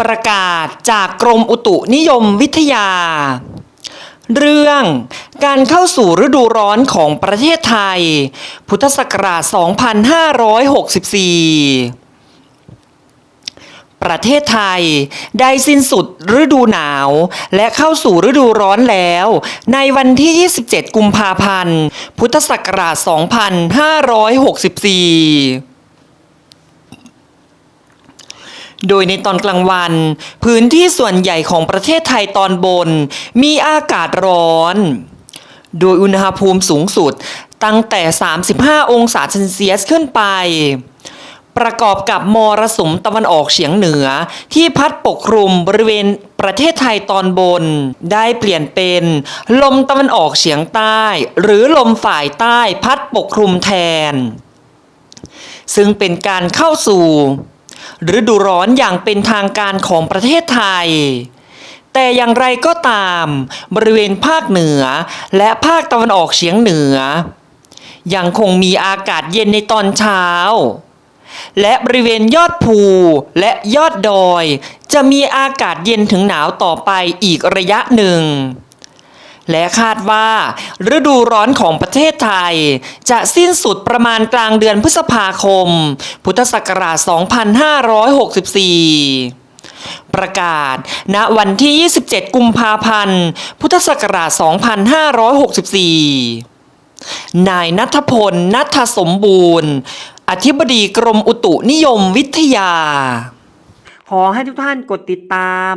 ประกาศจากกรมอุตุนิยมวิทยา เรื่องการเข้าสู่ฤดูร้อนของประเทศไทย พุทธศักราช 2564 ประเทศไทยได้สิ้นสุดฤดูหนาวและเข้าสู่ฤดูร้อนแล้ว ในวันที่ 27 กุมภาพันธ์ พุทธศักราช 2564 โดยในตอนกลางวัน พื้นที่ส่วนใหญ่ของประเทศไทยตอนบน มีอากาศร้อน โดยอุณหภูมิสูงสุดตั้งแต่ 35 องศาเซนเซียสขึ้นไป ประกอบกับมรสุมตะวันออกเฉียงเหนือที่พัดปกคลุมบริเวณประเทศไทยตอนบน ได้เปลี่ยนเป็น ลมตะวันออกเฉียงใต้ หรือลมฝ่ายใต้พัดปกคลุมแทน ซึ่งเป็นการเข้าสู่ ฤดูร้อนอย่างเป็นทางการของประเทศไทย แต่อย่างไรก็ตาม บริเวณภาคเหนือและภาคตะวันออกเฉียงเหนือ ยังคงมีอากาศเย็นในตอนเช้า และบริเวณยอดภูและยอดดอย จะมีอากาศเย็นถึงหนาวต่อไปอีกระยะหนึ่ง และคาดว่า ฤดูร้อนของประเทศไทย จะสิ้นสุดประมาณกลางเดือนพฤษภาคม พุทธศักราช 2564ประกาศ ณ วันที่ 27 กุมภาพันธ์ พุทธศักราช 2564 นายนัทพล นัทสมบูรณ์ อธิบดีกรมอุตุนิยมวิทยา ขอให้ทุกท่านกดติดตาม